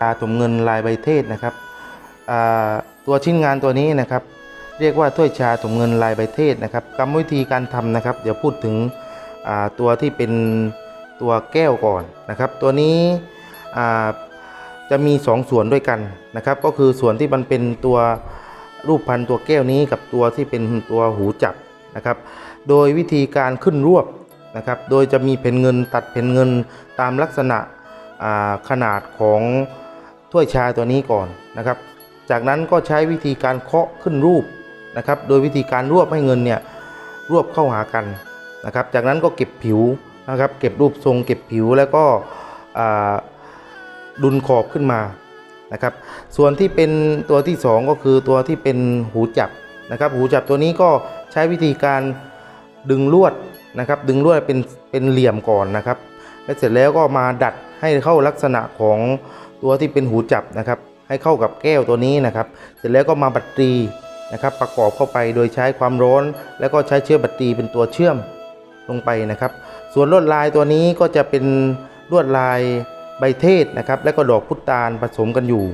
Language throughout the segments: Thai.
ตาถมเงินลายใบเทศนะครับตัวชิ้นงานตัวนี้นะครับ เรียกว่าถ้วยชาถมเงินลายใบเทศนะครับกรรมวิธีการทำนะครับ เดี๋ยวพูดถึงตัวที่เป็นตัวแก้วก่อนนะครับ ตัวนี้จะมี2ส่วนด้วยกันนะครับ ก็คือส่วนที่มันเป็นตัวรูปพันตัวแก้วนี้กับตัวที่เป็นตัวหูจับนะครับ โดยวิธีการขึ้นรวบนะครับ โดยจะมีแผ่นเงินตัดแผ่นเงินตามลักษณะขนาดของ ถ้วยชาตัวนี้ก่อนนะครับ จากนั้นก็ใช้วิธีการเคาะขึ้นรูปนะครับ โดยวิธีการรวบให้เงินเนี่ยรวบเข้าหากันนะครับ จากนั้นก็เก็บผิวนะครับ เก็บรูปทรง เก็บผิวแล้วก็ดุลขอบขึ้นมานะครับ ส่วนที่เป็นตัวที่สองก็คือตัวที่เป็นหูจับนะครับ หูจับตัวนี้ก็ใช้วิธีการดึงลวดนะครับ ดึงลวดเป็นเป็นเหลี่ยมก่อนนะครับ และเสร็จแล้วก็มาดัดให้เข้าลักษณะของ ตัวที่เป็นหูจับนะครับ ให้เข้ากับแก้วตัวนี้นะครับ เสร็จแล้วก็มาบัตรตรีนะครับ ประกอบเข้าไปโดยใช้ความร้อน แล้วก็ใช้เชื้อบัตรตรีเป็นตัวเชื่อมลงไปนะครับ ส่วนลวดลายตัวนี้ก็จะเป็นลวดลายใบเทศนะครับ และก็ดอกพุตาลผสมกันอยู่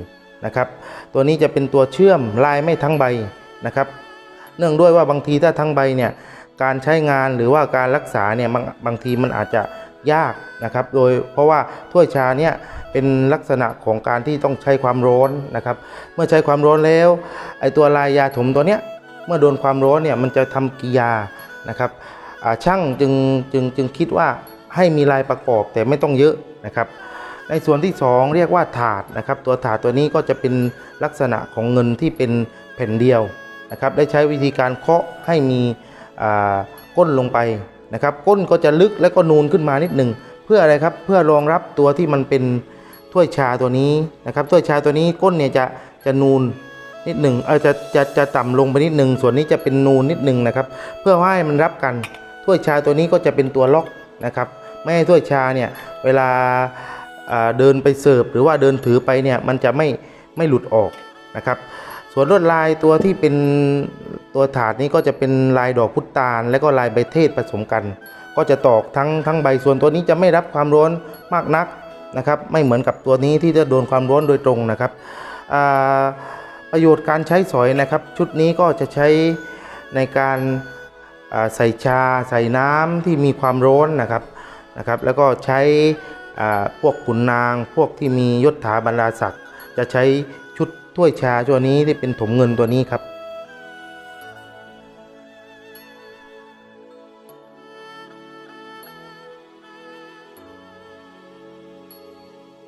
นะครับ ตัวนี้จะเป็นตัวเชื่อมลายไม่ทั้งใบนะครับ เนื่องด้วยว่าบางทีถ้าทั้งใบเนี่ยการใช้งานหรือว่าการรักษาเนี่ยบางบางทีมันอาจจะยากนะครับ โดยเพราะว่าถ้วยชาเนี่ย เป็นลักษณะของการที่ต้องใช้ความร้อนนะครับ เมื่อใช้ความร้อนแล้วไอตัวลายยาถมตัวเนี้ยเมื่อโดนความร้อนเนี่ยมันจะทำกิยานะครับช่างจึงจึงจึงคิดว่าให้มีลายประกอบแต่ไม่ต้องเยอะนะครับ ในส่วนที่ 2 เรียกว่าถาดนะครับ ตัวถาดตัวนี้ก็จะเป็นลักษณะของเงินที่เป็นแผ่นเดียวนะครับ ได้ใช้วิธีการเคาะให้มีอ่าก้นลงไปนะครับ ก้นก็จะลึกและก็นูนขึ้นมานิดหนึ่งเพื่ออะไรครับเพื่อรองรับตัวที่มันเป็น ถ้วยชาตัวนี้นะครับถ้วยชาตัวนี้ก้นเนี่ยจะจะนูนนิดหนึ่งเออจะจะจะต่ำลงไปนิดหนึ่งส่วนนี้จะเป็นนูนนิดหนึ่งนะครับ เพื่อให้มันรับกันถ้วยชาตัวนี้ก็จะเป็นตัวล็อกนะครับ ไม่ให้ถ้วยชาเนี่ยเวลาเดินไปเสิร์ฟหรือว่าเดินถือไปเนี่ยมันจะไม่ไม่หลุดออกนะครับ ส่วนลวดลายตัวที่เป็นตัวถาดนี้ก็จะเป็นลายดอกพุตาล และก็ลายใบเทศผสมกัน ก็จะตอกทั้งทั้งใบส่วนตัวนี้จะไม่รับความร้อนมากนัก นะครับไม่เหมือนกับตัวนี้ที่จะโดนความร้อนโดยตรงนะครับประโยชน์การใช้สอยนะครับ ชุดนี้ก็จะใช้ในการาใส่ชาใส่น้ำที่มีความร้อนนะครับนะครับ แล้วก็ใช้พวกขุนนาง พวกที่มียศถาบรรดาศักดิ์จะใช้ชุดถ้วยชาตัวนี้ที่เป็นถมเงินตัวนี้ครับ